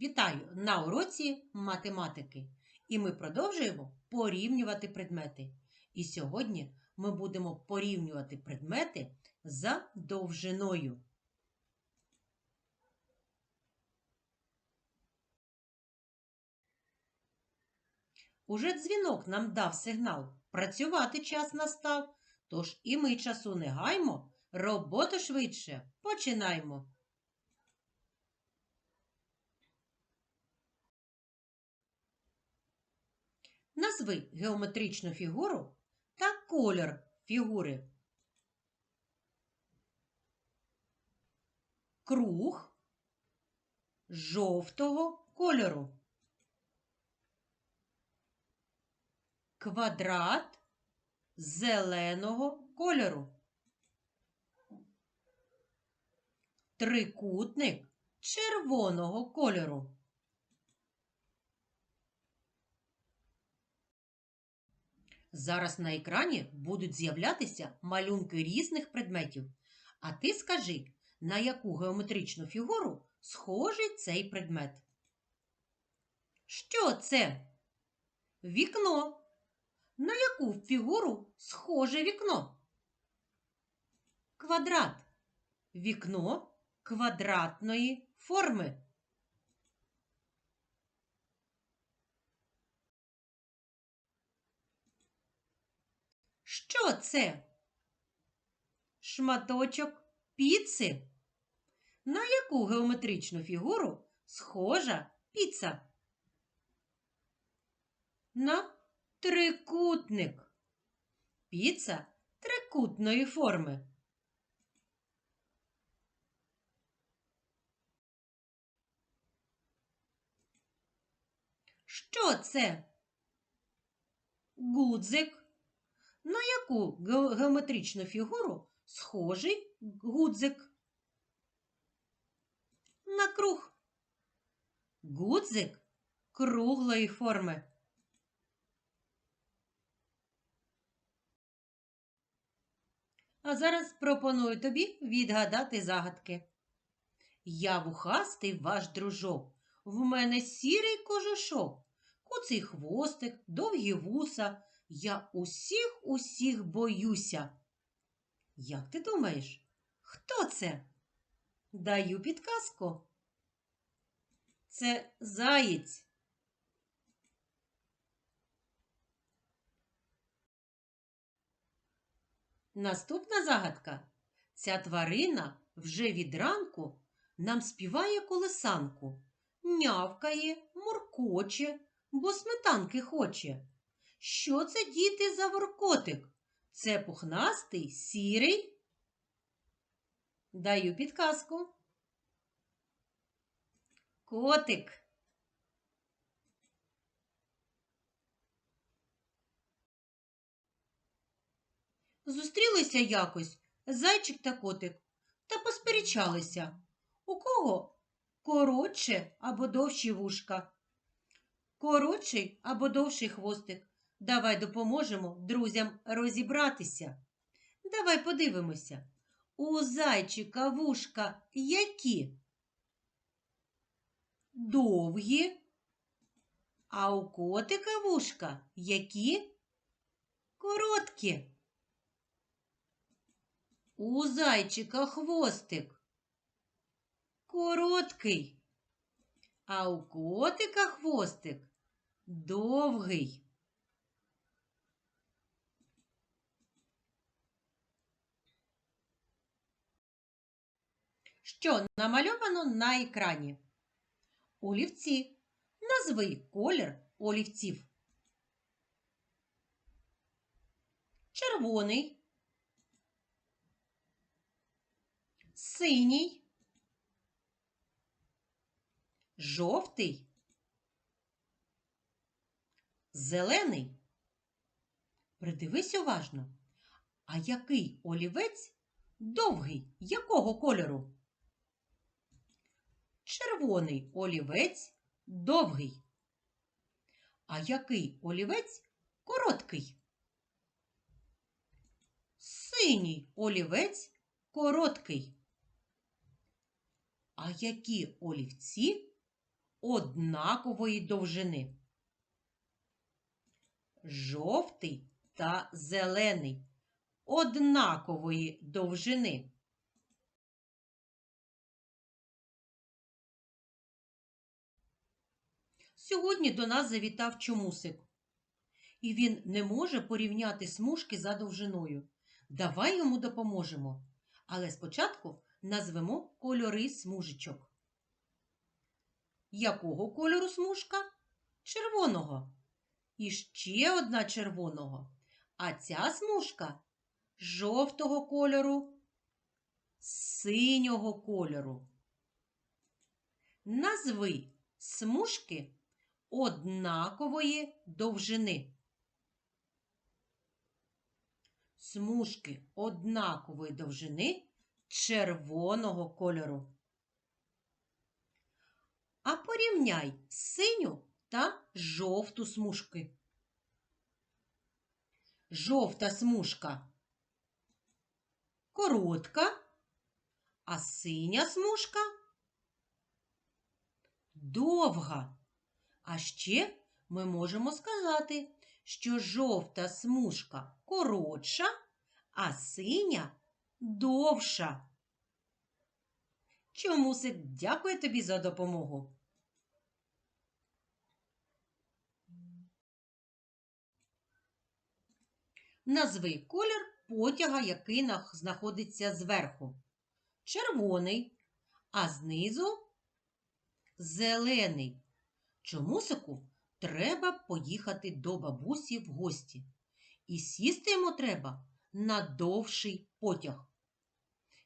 Вітаю на уроці математики. І ми продовжуємо порівнювати предмети. І сьогодні ми будемо порівнювати предмети за довжиною. Уже дзвінок нам дав сигнал. Працювати час настав. Тож і ми часу не гаймо, роботу швидше починаймо. Назви геометричну фігуру та колір фігури. Круг жовтого кольору. Квадрат зеленого кольору. Трикутник червоного кольору. Зараз на екрані будуть з'являтися малюнки різних предметів. А ти скажи, на яку геометричну фігуру схожий цей предмет? Що це? Вікно. На яку фігуру схоже вікно? Квадрат. Вікно квадратної форми. Що це? Шматочок піци. На яку геометричну фігуру схожа піца? На трикутник. Піца трикутної форми. Що це? Гудзик. На яку геометричну фігуру схожий гудзик? На круг. Гудзик круглої форми. А зараз пропоную тобі відгадати загадки. Я вухастий ваш дружок, в мене сірий кожушок, куций хвостик, довгі вуса. Я усіх усіх боюся. Як ти думаєш, хто це? Даю підказку. Це заєць. Наступна загадка. Ця тварина вже від ранку нам співає колесанку, нявкає, муркоче, бо сметанки хоче. Що це, діти, за воркотик? Це пухнастий, сірий. Даю підказку. Котик. Зустрілися якось зайчик та котик та посперечалися. У кого коротше або довші вушка? Коротший або довший хвостик. Давай допоможемо друзям розібратися. Давай подивимося. У зайчика вушка які? Довгі. А у котика вушка які? Короткі. У зайчика хвостик. Короткий. А у котика хвостик довгий. Що намальовано на екрані? Олівці. Назви колір олівців. Червоний. Синій. Жовтий. Зелений. Придивись уважно. А який олівець довгий? Якого кольору? Червоний олівець довгий. А який олівець короткий? Синій олівець короткий. А які олівці однакової довжини. Жовтий та зелений однакової довжини. Сьогодні до нас завітав чомусик. І він не може порівняти смужки за довжиною. Давай йому допоможемо. Але спочатку назвемо кольори смужечок. Якого кольору смужка? Червоного. І ще одна червоного. А ця смужка жовтого кольору, синього кольору. Назви смужки однакової довжини. Смужки однакової довжини червоного кольору. А порівняй синю та жовту смужки. Жовта смужка коротка, а синя смужка довга. А ще ми можемо сказати, що жовта смужка коротша, а синя довша. Чомусик, дякую тобі за допомогу. Назви колір потяга, який знаходиться зверху. Червоний, а знизу зелений. Чомусику треба поїхати до бабусі в гості. І сісти йому треба на довший потяг.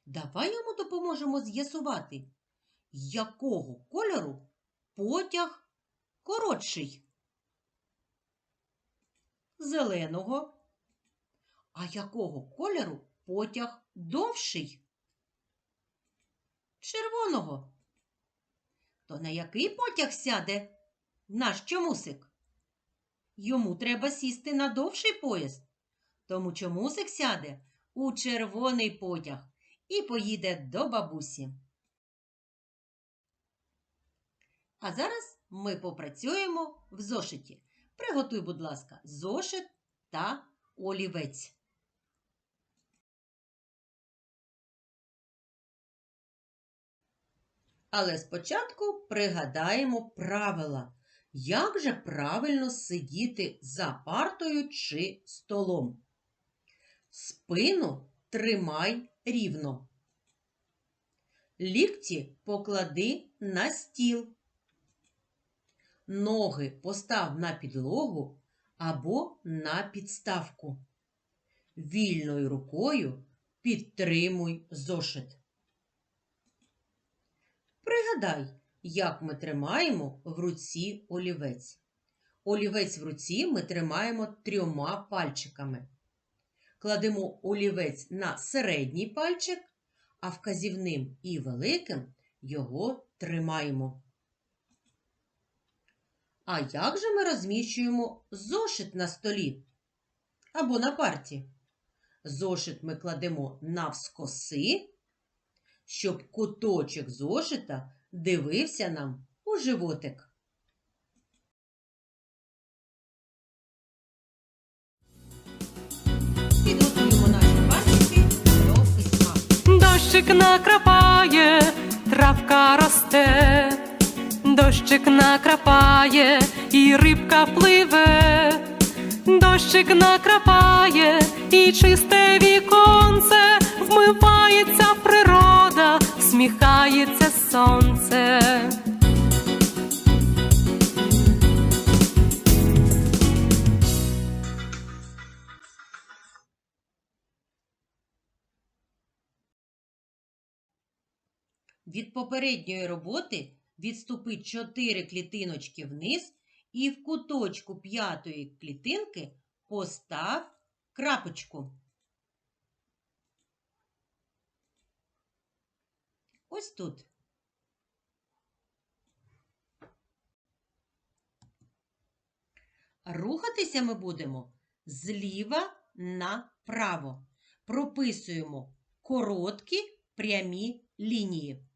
Давай йому допоможемо з'ясувати, якого кольору потяг коротший. Зеленого. А якого кольору потяг довший? Червоного. То на який потяг сяде наш чомусик? Йому треба сісти на довший поїзд. Тому чомусик сяде у червоний потяг і поїде до бабусі. А зараз ми попрацюємо в зошиті. Приготуй, будь ласка, зошит та олівець. Але спочатку пригадаємо правила, як же правильно сидіти за партою чи столом. Спину тримай рівно. Лікті поклади на стіл. Ноги постав на підлогу або на підставку. Вільною рукою підтримуй зошит. Пригадай, як ми тримаємо в руці олівець. Олівець в руці ми тримаємо трьома пальчиками. Кладемо олівець на середній пальчик, а вказівним і великим його тримаємо. А як же ми розміщуємо зошит на столі або на парті? Зошит ми кладемо навскоси, щоб куточок зошита дивився нам у животик. Підготуємо наші пальчики до письма. Дощик накрапає, травка росте, дощик накрапає, і рибка пливе, дощик накрапає, і чисте віконце, вмивається природа, всміхається сонце. Від попередньої роботи відступи 4 клітиночки вниз і в куточку п'ятої клітинки постав крапочку. Ось тут. Рухатися ми будемо зліва направо. Прописуємо короткі прямі лінії.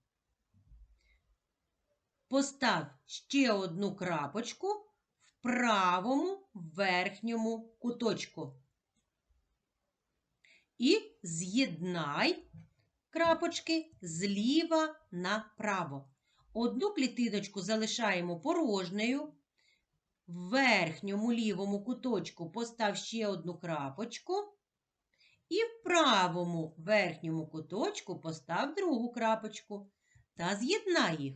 постав ще одну крапочку в правому верхньому куточку. І з'єднай крапочки зліва направо. Одну клітиночку залишаємо порожньою. В верхньому лівому куточку постав ще одну крапочку. І в правому верхньому куточку постав другу крапочку та з'єднай їх.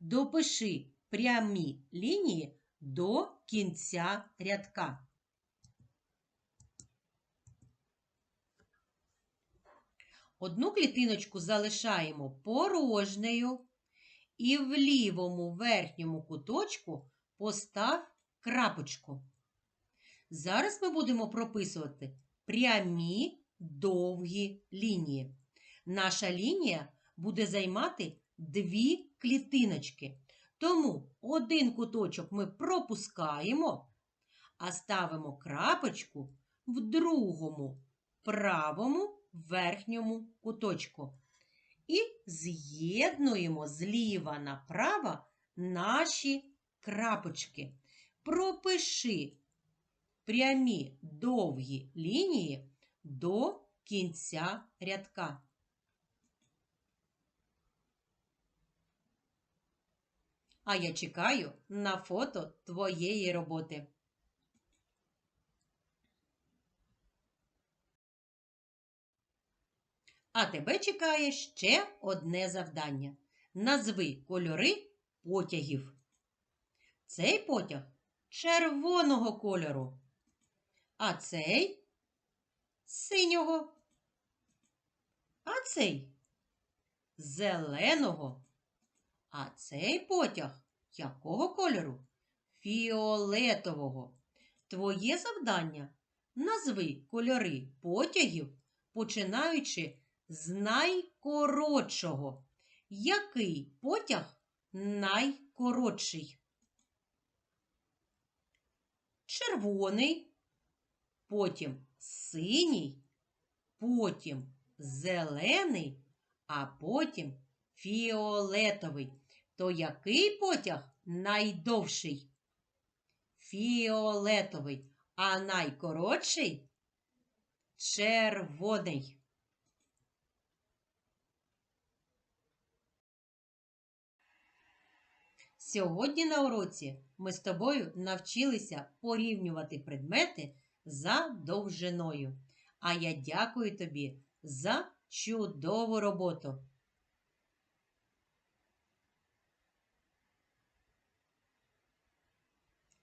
Допиши прямі лінії до кінця рядка. Одну клітиночку залишаємо порожнею і в лівому верхньому куточку постав крапочку. Зараз ми будемо прописувати прямі довгі лінії. Наша лінія буде займати дві клітиночки. Тому один куточок ми пропускаємо, а ставимо крапочку в другому правому верхньому куточку. І з'єднуємо зліва направо наші крапочки. Пропиши прямі довгі лінії до кінця рядка. А я чекаю на фото твоєї роботи. А тебе чекає ще одне завдання. Назви кольори потягів. Цей потяг червоного кольору, а цей синього, а цей зеленого, а цей потяг якого кольору? Фіолетового. Твоє завдання назви кольори потягів, починаючи з найкоротшого. Який потяг найкоротший? Червоний, потім синій, потім зелений, а потім фіолетовий. То який потяг найдовший? Фіолетовий, а найкоротший червоний. Сьогодні на уроці ми з тобою навчилися порівнювати предмети за довжиною. А я дякую тобі за чудову роботу.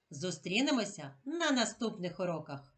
Зустрінемося на наступних уроках.